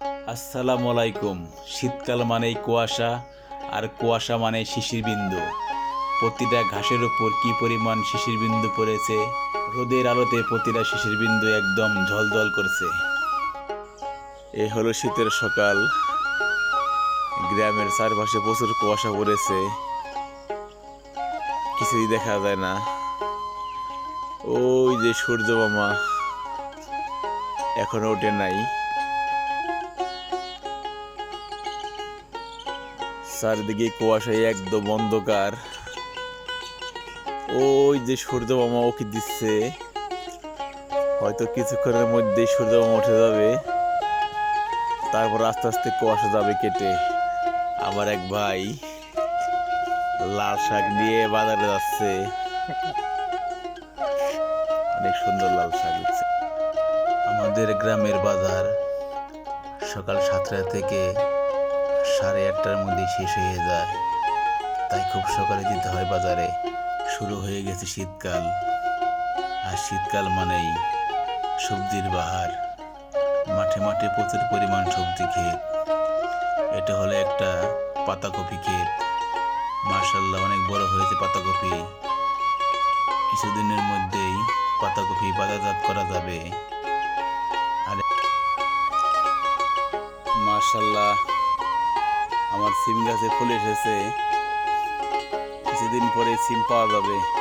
আসসালামু আলাইকুম। শীতকাল মানেই কুয়াশা, আর কুয়াশা মানে শিশির বিন্দু প্রতিটা ঘাসের উপর কি পরিমাণ শিশির বিন্দু পড়েছে? রোদের আলোতে প্রতিটা শিশির বিন্দু একদম ঝলঝল করছে। এ হলো শীতের সকাল। গ্রামের চারপাশে প্রচুর কুয়াশা পড়েছে। কিছুই দেখা যায় না। ওই যে সূর্য মামা এখনও ওঠে নাই। চারিদিকে কুয়াশায় একদম অন্ধকার। ওই যে সূর্য মামা ওকে দিচ্ছে। হয়তো কিছুক্ষণের মধ্যেই সূর্য মামা উঠে যাবে। তারপর আস্তে আস্তে কুয়াশা যাবে কেটে। আমার এক ভাই লাল শাক নিয়ে বাজারে যাচ্ছে। অনেক সুন্দর লাল শাক হচ্ছে আমাদের গ্রামের বাজার সকাল সাতটা থেকে সাড়ে আটটার মধ্যে শেষ হয়ে যায়। তাই খুব সকালে যেতে হয় বাজারে। শুরু হয়ে গেছে শীতকাল। আর শীতকাল মানেই সবজির বাহার। মাঠে মাঠে প্রচুর পরিমাণ সবজি ক্ষেত এটা হলো একটা পাতাকপি ক্ষেত মার্শাল্লাহ অনেক বড় হয়েছে পাতাকপি। কিছুদিনের মধ্যেই পাতাকপি বাজারজাত করা যাবে। আর মার্শাল্লাহ আমার সিম গাছে ফুল এসেছে। কিছুদিন পরে সিম পাওয়া যাবে।